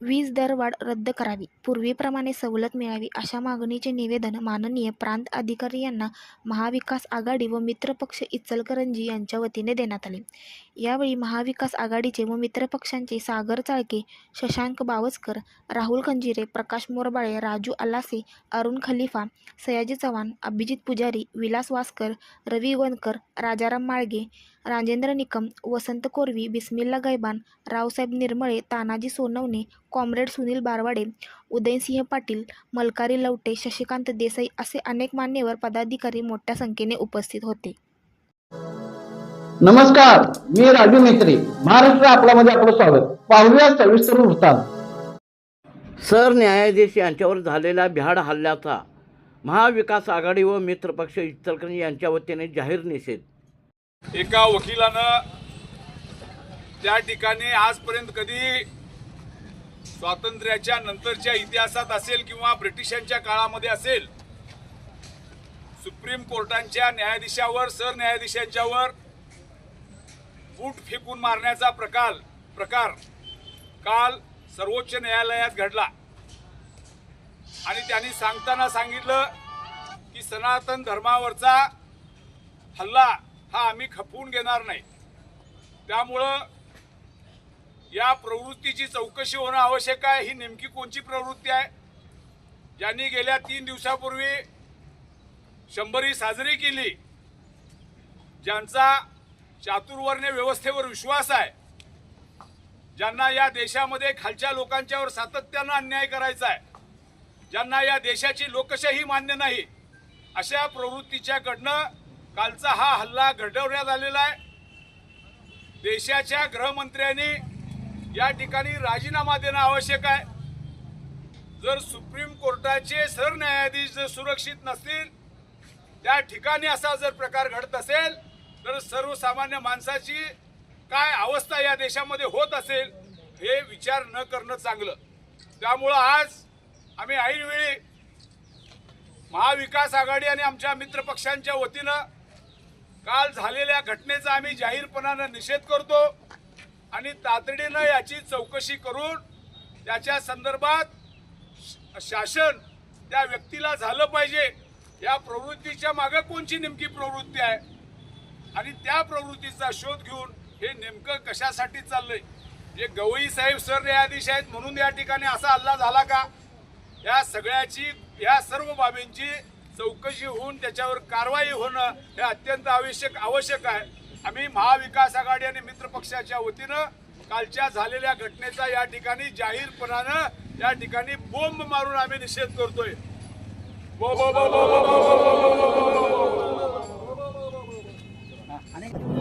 वीज दरवाढ रद्द करावी. पूर्वीप्रमाणे सवलत मिळावी अशा मागणीचे निवेदन माननीय प्रांत अधिकारी यांना महाविकास आघाडी व मित्रपक्ष इचलकरंजी यांच्या वतीने देण्यात आले. यावेळी महाविकास आघाडीचे व मित्रपक्षांचे सागर चाळके शशांक बावस्कर राहुल खंजिरे प्रकाश मोरबाळे राजू अलासे अरुण खलिफा सयाजी चव्हाण अभिजित पुजारी विलास वासकर रवी वनकर राजाराम माळगे राजेंद्र निकम वसंत कोरवी बिस्मिल्ला गैबान रावसाहेब निर्मळे तानाजी सोनवणे कॉम्रेड सुनील बारवाडे उदयसिंह पाटील मलकारी लवटे शशिकांत देसाई असे अनेक मान्यवर पदाधिकारी मोठ्या संख्येने उपस्थित होते. नमस्कार मी राजू मेत्री महाराष्ट्र आपल्यामध्ये आपलं स्वागत. पाहूया सविस्तर वृत्तांत. सरन्यायाधीश यांच्यावर झालेल्या भ्याड हल्ल्याचा महाविकास आघाडी व मित्रपक्ष इचलकरंजी यांच्या वतीने जाहीर निषेध. एका वकिलानं त्या ठिकाणी आजपर्यंत कधी स्वातंत्र्याच्या नंतरच्या इतिहासात असेल किंवा ब्रिटिशांच्या काळामध्ये असेल सुप्रीम कोर्टांच्या न्यायाधीशावर सरन्यायाधीशांच्यावर बूट फेकून मारण्याचा प्रकार प्रकार काल सर्वोच्च न्यायालयात घडला. आणि त्यांनी सांगताना सांगितलं की सनातन धर्मावरचा हल्ला हा आम्ही खपवून घेणार नाही. त्यामुळं या प्रवृत्तीची चौकशी होणं आवश्यक आहे. ही नेमकी कोणची प्रवृत्ती आहे? ज्यांनी गेल्या तीन दिवसापूर्वी शंभरी साजरी केली ज्यांचा चातुर्वर्ण्य व्यवस्थेवर विश्वास आहे ज्यांना या देशामध्ये खालच्या लोकांच्यावर सातत्यानं अन्याय करायचा आहे ज्यांना या देशाची लोकशाही मान्य नाही अशा प्रवृत्तीच्याकडनं कालचा हा हल्ला घडवण्यात आलेला आहे. देशाच्या गृहमंत्र्यांनी या ठिकाणी राजीनामा देणं आवश्यक आहे. जर सुप्रीम कोर्टाचे सरन्यायाधीश जर सुरक्षित नसतील त्या ठिकाणी असा जर प्रकार घडत असेल तर सर्वसामान्य माणसाची काय अवस्था या देशामध्ये होत असेल हे विचार न करणं चांगलं. त्यामुळं आज आम्ही ऐनवेळी महाविकास आघाडी आणि आमच्या मित्रपक्षांच्या वतीनं काल झालेल्या घटनेचा आम्ही जाहीरपणानं निषेध करतो आणि तातडीनं याची चौकशी करून त्याच्या संदर्भात श- शासन त्या व्यक्तीला झालं पाहिजे. या प्रवृत्तीच्या मागे कोणची नेमकी प्रवृत्ती आहे? आणि त्या प्रवृत्तीचा शोध घेऊन हे नेमकं कशासाठी चाललंय? जे गवई साहेब सरन्यायाधीश आहेत म्हणून या ठिकाणी असा हल्ला झाला का? या सगळ्याची या सर्व बाबींची चौकशी होऊन त्याच्यावर कारवाई होणं हे अत्यंत आवश्यक आवश्यक आहे आम्ही महाविकास आघाडी आणि मित्र पक्षाच्या वतीनं कालच्या झालेल्या घटनेचा या ठिकाणी जाहीरपणानं या ठिकाणी बोंब मारून आम्ही निषेध करतोय अनेक